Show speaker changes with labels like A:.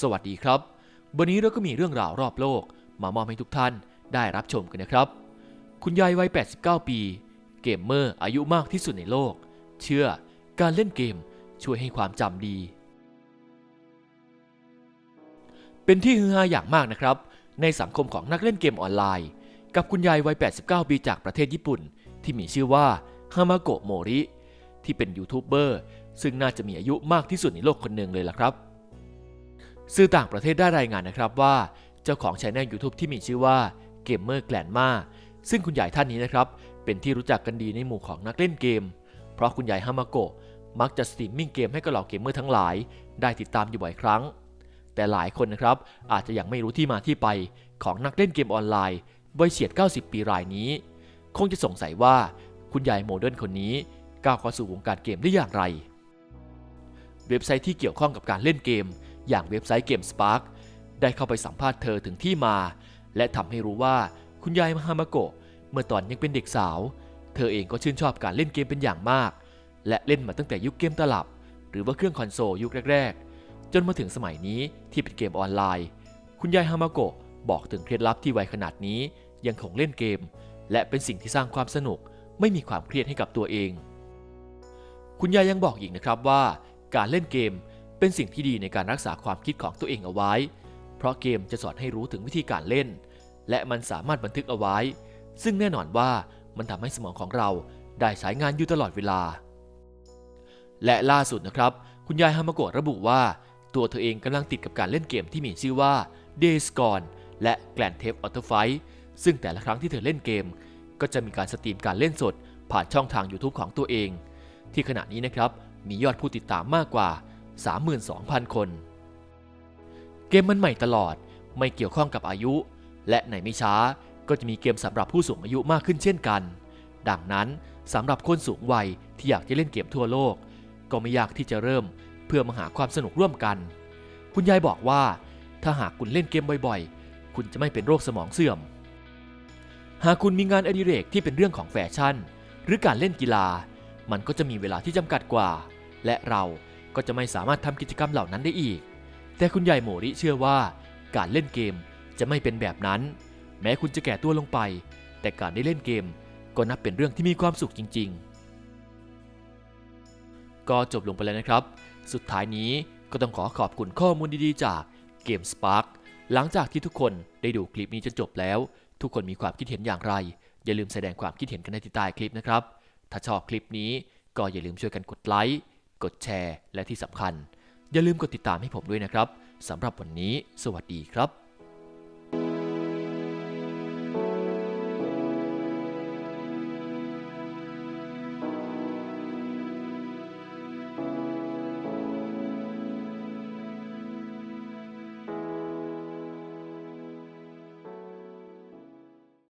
A: สวัสดีครับ วันนี้เราก็มีเรื่องราวรอบโลก มามอบให้ทุกท่านได้รับชมกันนะครับ คุณยายวัย 89 ปี เกมเมอร์อายุมากที่สุดในโลก เชื่อการเล่นเกมช่วยให้ความจำดี เป็นที่ฮือฮาอย่างมากนะครับ ในสังคมของนักเล่นเกมออนไลน์ กับคุณยายวัย 89 ปีจากประเทศญี่ปุ่น ที่มีชื่อว่าฮามาโกะโมริ ที่เป็นยูทูบเบอร์ซึ่งน่าจะมีอายุมากที่สุดในโลกคนหนึ่งเลยล่ะครับ สื่อต่างประเทศได้รายงานนะครับว่า เจ้าของช anel YouTube ที่มีชื่อว่าเกมเมอร์แกลนมาซึ่งคุณยายท่านนี้นะครับ เป็นที่รู้จักกันดีในหมู่ของนักเล่นเกม เพราะคุณยายฮามาโกะมักจะสตรีมมิ่งเกมให้กับเหล่าเกมเมอร์ทั้งหลาย ได้ติดตามอยู่บ่อยครั้ง แต่หลายคนนะครับอาจจะยังไม่รู้ที่มาที่ไปของนักเล่นเกมออนไลน์วัยเฉียด 90 ปีรายนี้ คงจะสงสัยว่าคุณยายโมเดิร์นคนนี้ก้าวเข้าสู่วงการเกมได้อย่างไร เว็บไซต์ที่เกี่ยวข้องกับการเล่นเกม อย่างเว็บไซต์เกม Spark ได้เข้าไปสัมภาษณ์เธอถึงที่มา และทำให้รู้ว่าคุณยายฮามาโกะเมื่อตอนยังเป็นเด็กสาว เธอเองก็ชื่นชอบการเล่นเกมเป็นอย่างมาก และเล่นมาตั้งแต่ยุคเกมตลับ หรือว่าเครื่องคอนโซลยุคแรก ๆ จนมาถึงสมัยนี้ที่เป็นเกมออนไลน์ คุณยายฮามาโกะบอกถึงเคล็ดลับที่วัยขนาดนี้ยังคงเล่นเกม และเป็นสิ่งที่สร้างความสนุก ไม่มีความเครียดให้กับตัวเอง คุณยายยังบอกอีกนะครับว่า การเล่นเกม เป็นสิ่งที่ดีในการรักษาความคิดของตัวเองเอาไว้ เพราะเกมจะสอนให้รู้ถึงวิธีการเล่น และมันสามารถบันทึกเอาไว้ ซึ่งแน่นอนว่ามันทำให้สมองของเราได้ใช้งานอยู่ตลอดเวลา และล่าสุดนะครับ คุณยายฮามาโกะระบุว่า ตัวเธอเองกำลังติดกับการเล่นเกมที่มีชื่อว่า Days Gone และ Grand Theft Auto Fight ซึ่งแต่ละครั้งที่เธอเล่นเกม ก็จะมีการสตรีมการเล่นสด ผ่านช่องทาง YouTube ของตัวเอง ที่ขณะนี้นะครับมียอดผู้ติดตามมากกว่า 32,000 คน เกมมันใหม่ตลอดไม่เกี่ยวข้องกับอายุ และในไม่ช้าก็จะมีเกมสำหรับผู้สูงอายุมากขึ้นเช่นกัน ดังนั้นสำหรับคนสูงวัยที่อยากจะเล่นเกมทั่วโลก ก็ไม่ยากที่จะเริ่มเพื่อมาหาความสนุกร่วมกัน คุณยายบอกว่า ถ้าหากคุณเล่นเกมบ่อยๆ คุณจะไม่เป็นโรคสมองเสื่อม หากคุณมีงานอดิเรกที่เป็นเรื่องของแฟชั่น หรือการเล่นกีฬา มันก็จะมีเวลาที่จำกัดกว่า และเรา ก็จะไม่สามารถทำกิจกรรมเหล่านั้นได้อีก แต่คุณยายโมริเชื่อว่า การเล่นเกมจะไม่เป็นแบบนั้น แม้คุณจะแก่ตัวลงไป แต่การได้เล่นเกมก็นับเป็นเรื่องที่มีความสุขจริง ๆ ก็จบลงไปแล้วนะครับ สุดท้ายนี้ก็ต้องขอขอบคุณข้อมูลดีๆ จากเกม Spark หลังจากที่ทุกคนได้ดูคลิปนี้จนจบแล้ว ทุกคนมีความคิดเห็นอย่างไร อย่าลืมแสดงความคิดเห็นกันในที่ใต้คลิปนะครับ ถ้าชอบคลิปนี้ก็อย่าลืมช่วยกันกดไลค์ กดแชร์ และที่สำคัญ อย่าลืมกดติดตามให้ผมด้วยนะครับสำหรับวันนี้ สวัสดีครับ